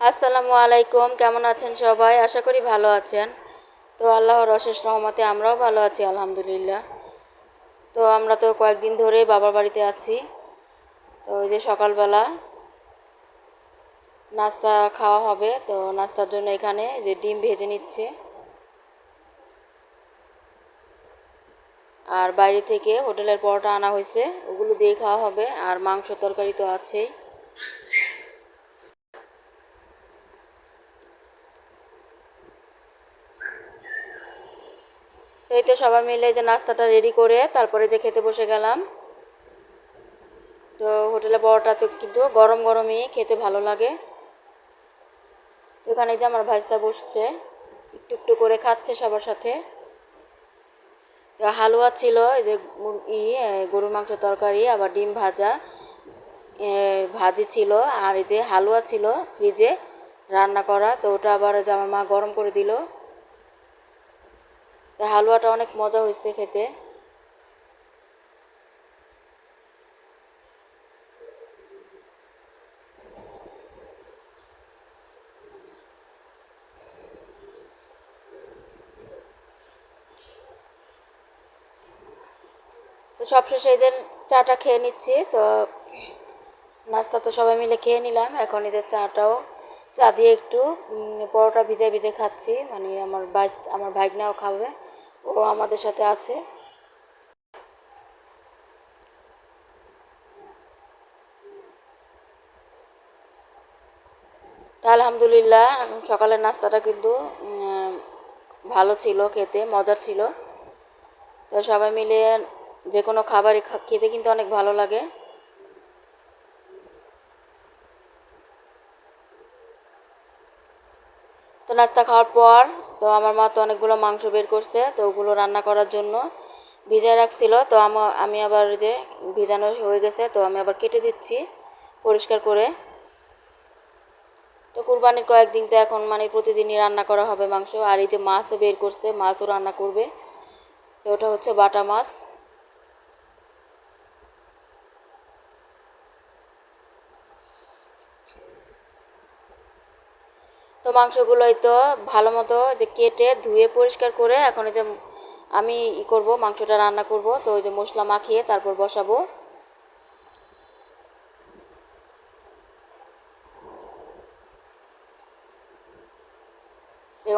আসসালামু আলাইকুম, কেমন আছেন সবাই? আশা করি ভালো আছেন। তো আল্লাহর অশেষ রহমতে আমরাও ভালো আছি, আলহামদুলিল্লাহ। তো আমরা তো কয়েকদিন ধরেই বাবার বাড়িতে আছি। তো ওই যে সকালবেলা নাস্তা খাওয়া হবে, তো নাস্তার জন্য এখানে যে ডিম ভেজে নিচ্ছে আর বাইরে থেকে হোটেলের পরোটা আনা হয়েছে, ওগুলো দিয়ে খাওয়া হবে, আর মাংস তরকারি তো আছেই। এই তো সবাই মিলে যে নাস্তাটা রেডি করে তারপরে যে খেতে বসে গেলাম। তো হোটেলে পরোটা তো কিন্তু গরম গরমই খেতে ভালো লাগে। তো এখানে যে আমার ভাজটা বসছে, একটু একটু করে খাচ্ছে সবার সাথে। হালুয়া ছিল, এই যে ই গরুর মাংস তরকারি, আবার ডিম ভাজা ভাজি ছিল, আর এই যে হালুয়া ছিল ফ্রিজে রান্না করা, তো ওটা আবার যে আমার মা গরম করে দিল। তা হালুয়াটা অনেক মজা হয়েছে খেতে। তো সবশেষে এই যে চাটা খেয়ে নিচ্ছি, তো নাস্তা তো সবাই মিলে খেয়ে নিলাম। এখন এই যে চাটাও, চা দিয়ে একটু পরোটা ভিজে ভিজে খাচ্ছি। মানে আমার ভাই আমার ভাইগনাও খাবে, ও আমাদের সাথে আছে। তা আলহামদুলিল্লাহ সকালের নাস্তাটা কিন্তু ভালো ছিল খেতে, মজার ছিল। তো সবাই মিলে যে কোনো খাবারই খেতে কিন্তু অনেক ভালো লাগে। তো নাস্তা খাওয়ার পর, তো আমার মা তো অনেকগুলো মাংস বের করছে, তো ওগুলো রান্না করার জন্য ভিজায় রাখছিল। তো আমি আবার যে ভিজানো হয়ে গেছে, তো আমি আবার কেটে দিচ্ছি পরিষ্কার করে। তো কুরবানির কয়েকদিন তো এখন মানে প্রতিদিনই রান্না করা হবে মাংস। আর এই যে মাছও বের করছে, মাছও রান্না করবে। তো ওটা হচ্ছে বাটা মাছ। মাংসগুলোই তো ভালো মতো যে কেটে ধুয়ে পরিষ্কার করে এখন যে আমি ই করব, মাংসটা রান্না করব। তো ওই যে মশলা মাখিয়ে তারপর বসাবো।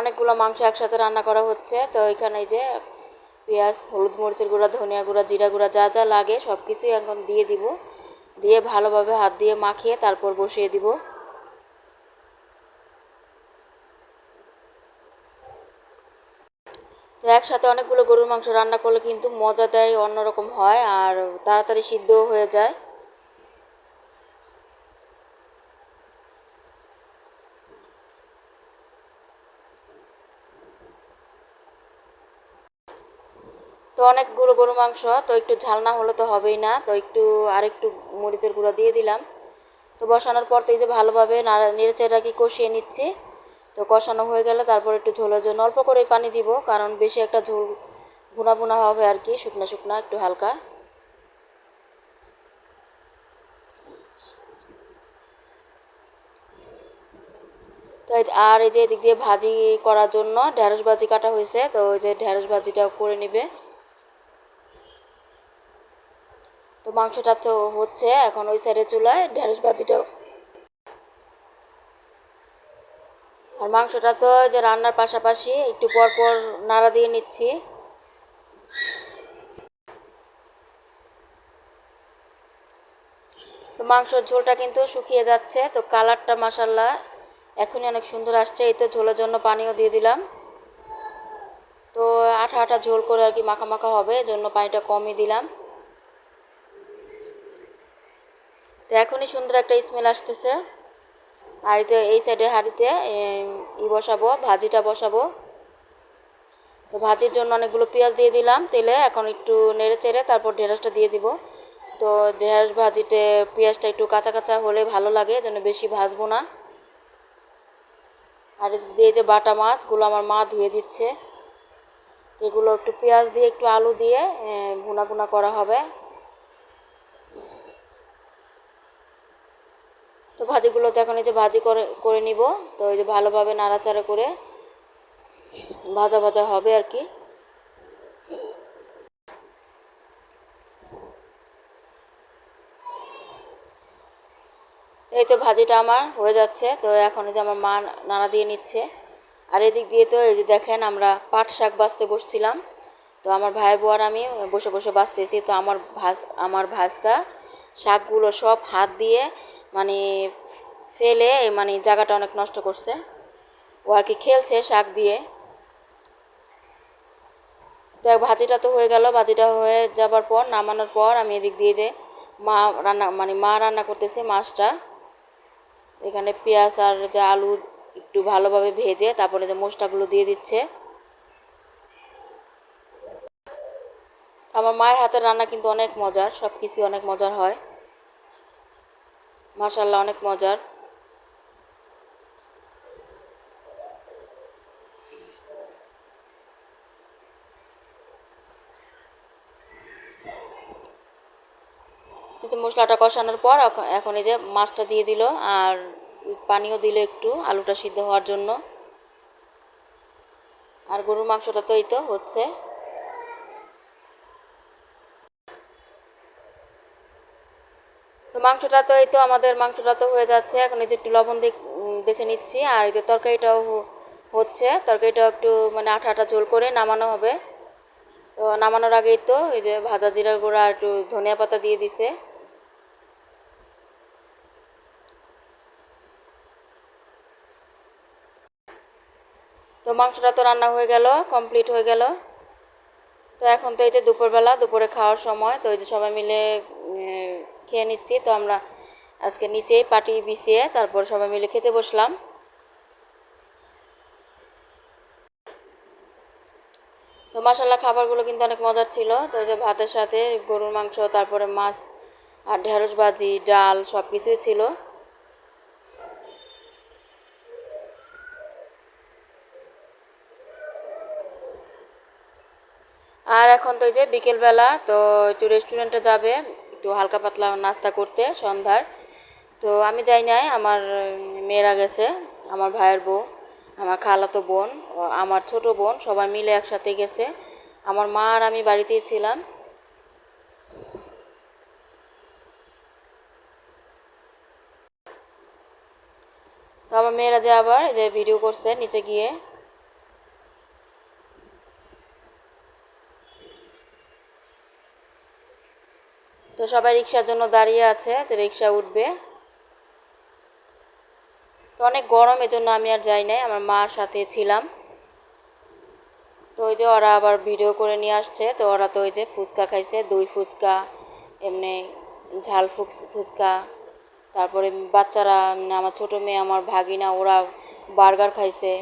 অনেকগুলো মাংস একসাথে রান্না করা হচ্ছে। তো এখানে যে পেঁয়াজ, হলুদ মরিচের গুঁড়া, ধনিয়া গুঁড়া, জিরা গুঁড়া যা যা লাগে সব কিছুই এখন দিয়ে দিব। দিয়ে ভালোভাবে হাত দিয়ে মাখিয়ে তারপর বসিয়ে দিব। তো একসাথে অনেকগুলো গরুর মাংস রান্না করলে কিন্তু মজা মজাটাই অন্যরকম হয় আর তাড়াতাড়ি সিদ্ধও হয়ে যায়। তো অনেকগুলো গরু মাংস, তো একটু ঝাল না হলে তো হবেই না। তো একটু আর একটু মরিচের গুঁড়ো দিয়ে দিলাম। তো বসানোর পর থেকে যে ভালোভাবে নেড়ে চেড়াকি কষিয়ে নিচ্ছি। তো কষানো হয়ে গেলে তারপর একটু ঝোলের জন্য অল্প করে পানি দিব, কারণ বেশি একটা ঝোল ভুনা ভুনা হবে আর কি, শুকনা শুকনা, একটু হালকা। তো আর এই যে এদিক দিয়ে ভাজি করার জন্য ঢ্যাঁড়স ভাজি কাটা হয়েছে, তো ওই যে ঢ্যাঁড়স ভাজিটাও করে নিবে। তো মাংসটা তো হচ্ছে এখন ওই সাইডে চুলায় ঢ্যাঁড়স ভাজিটাও আর মাংসটা তো যে রান্নার পাশাপাশি একটু পর পর নাড়া দিয়ে নিচ্ছি। তো মাংসর ঝোলটা কিন্তু শুকিয়ে যাচ্ছে, তো কালারটা মাসাল্লা এখনই অনেক সুন্দর আসছে। এই তো ঝোলের জন্য পানিও দিয়ে দিলাম। তো আঠা আঠা ঝোল করে আর কি মাখা মাখা হবে জন্য পানিটা কমই দিলাম। তো এখনই সুন্দর একটা স্মেল আসতেছে। হাঁড়িতে, এই সাইডে হাঁড়িতে ই বসাবো, ভাজিটা বসাবো। তো ভাজির জন্য অনেকগুলো পেঁয়াজ দিয়ে দিলাম, তেলে এখন একটু নেড়ে চেড়ে তারপর ঢেঁড়সটা দিয়ে দিব। তো ঢেঁড়স ভাজিতে পেঁয়াজটা একটু কাঁচা কাঁচা হলে ভালো লাগে, যেন বেশি ভাজবো না। আর দিয়ে যে বাটা মাছগুলো আমার মা ধুয়ে দিচ্ছে, এগুলো একটু পেঁয়াজ দিয়ে, একটু আলু দিয়ে ভুনা ভুনা করা হবে। ভাজিগুলো তো এখন এই যে ভাজি করে করে নিব। তো এই যে ভালোভাবে নাড়াচাড়া করে ভাজা ভাজা হবে আর কি। এই তো ভাজিটা আমার হয়ে যাচ্ছে। তো এখন এই যে আমার মা নাড়া দিয়ে নিচ্ছে। আর এদিক দিয়ে তো এই যে দেখেন আমরা পাট শাক বাঁচতে বসছিলাম। তো আমার ভাই বোয়ার আমি বসে বসে বাঁচতেছি। তো আমার ভাজ, আমার ভাজটা শাকগুলো সব হাত দিয়ে মানে ফেলে মানে জায়গাটা অনেক নষ্ট করছে। ও আর কি খেলছে শাক দিয়ে। তো ভাজিটা তো হয়ে গেল, ভাজিটা হয়ে যাবার পর, নামানোর পর আমি এদিক দিয়ে যে মা রান্না মানে মা রান্না করতেছে মাছটা। এখানে পেঁয়াজ আর যে আলু একটু ভালোভাবে ভেজে তারপরে যে মশলাগুলো দিয়ে দিচ্ছে। আমার মায়ের হাতের রান্না কিন্তু অনেক মজার সব কিছু অনেক মজার হয়। মাসাল্লাহ অনেক মজার। কিন্তু মশলাটা কষানোর পর এখন এই যে মাছটা দিয়ে দিল আর পানিও দিল একটু আলুটা সিদ্ধ হওয়ার জন্য। আর গরুর মাংসটা তো এই তো হচ্ছে। তো মাংসটা তো এই তো আমাদের মাংসটা তো হয়ে যাচ্ছে। এখন এই যে একটু লবণ দেখে নিচ্ছি। আর এই যে তরকারিটাও হচ্ছে। তরকারিটাও একটু মানে আঠা আঠা ঝোল করে নামানো হবে। তো নামানোর আগেই তো এই যে ভাজা জিরার গুঁড়া একটু ধনিয়া পাতা দিয়ে দিছে। তো মাংসটা তো রান্না হয়ে গেল, কমপ্লিট হয়ে গেল। তো এখন তো এই যে দুপুরবেলা, দুপুরে খাওয়ার সময়। তো এই যে সবাই মিলে খেয়ে নিচ্ছি। তো আমরা আজকে নিচেই পাটি বিছিয়ে তারপর সবাই মিলে খেতে বসলাম। তো মশালা খাবারগুলো কিন্তু অনেক মজার ছিল। তো যে ভাতের সাথে গরুর মাংস, তারপরে মাছ আর ঢেঁড়স ভাজি, ডাল সব কিছুই ছিল। আর এখন তো যে বিকেলবেলা, তো একটু রেস্টুরেন্টে যাবে। একটু হালকা পাতলা নাস্তা করতে সন্ধ্যার। তো আমি যাই নাই, আমার মেয়েরা গেছে, আমার ভাইয়ের বউ, আমার খালাতো বোন, আমার ছোট বোন, সবাই মিলে একসাথে গেছে। আমার মা আর আমি বাড়িতেই ছিলাম। তো আমার মেয়েরা যে আবার যে ভিডিও করছে নিচে গিয়ে। তো সবাই রিক্সার জন্য দাঁড়িয়ে আছে, তো রিক্সা উঠবে। তো অনেক গরম, এজন্য আমি আর যাই নাই, আমার মার সাথে ছিলাম। তো ওই যে ওরা আবার ভিডিও করে নিয়ে আসছে, তো ওরা তো ওই যে ফুচকা খাইছে, দই ফুচকা, এমনি ঝাল ফুচকা। তারপরে বাচ্চারা আমার ছোটো মেয়ে, আমার ভাগিনা, ওরা বার্গার খাইছে।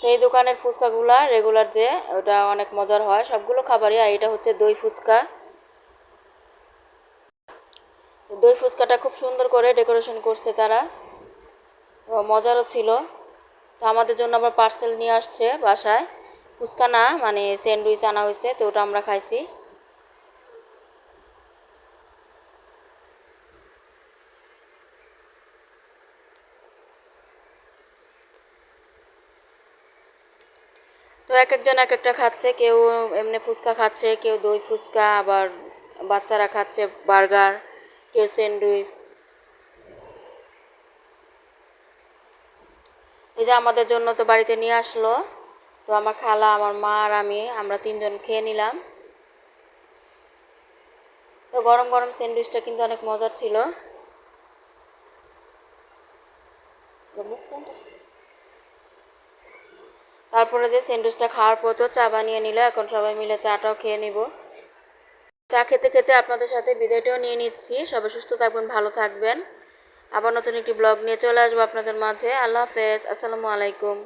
তো এই দোকানের ফুচকাগুলা রেগুলার যে, ওটা অনেক মজার হয়। সবগুলো খাবারই, আর এটা হচ্ছে দই ফুচকা। দই ফুচকাটা খুব সুন্দর করে ডেকোরেশন করছে তারা। মজারও ছিল। তো আমাদের জন্য আবার পার্সেল নিয়ে আসছে বাসায়। ফুচকা না মানে স্যান্ডউইচ আনা হয়েছে, তো ওটা আমরা খাইছি। তো এক একজন এক একটা খাচ্ছে, কেউ এমনি ফুচকা খাচ্ছে, কেউ দই ফুচকা, আবার বাচ্চারা খাচ্ছে বার্গার, কেউ স্যান্ডউইচ। এই যে আমাদের জন্য তো বাড়িতে নিয়ে আসলো, তো আমার খালা, আমার মা আর আমি, আমরা তিনজন খেয়ে নিলাম। তো গরম গরম স্যান্ডউইচটা কিন্তু অনেক মজার ছিল। তারপরে যে স্যান্ডউইচটা খাওয়ার পর তো চা বানিয়ে নিল, এখন সবাই মিলে চাটাও খেয়ে নিব। চা খেতে খেতে আপনাদের সাথে বিদায়টাও নিয়ে নিচ্ছি। সবাই সুস্থ থাকবেন, ভালো থাকবেন। আবার নতুন একটি ব্লগ নিয়ে চলে আসব আপনাদের মাঝে। আল্লাহ হাফেজ, আসসালামু আলাইকুম।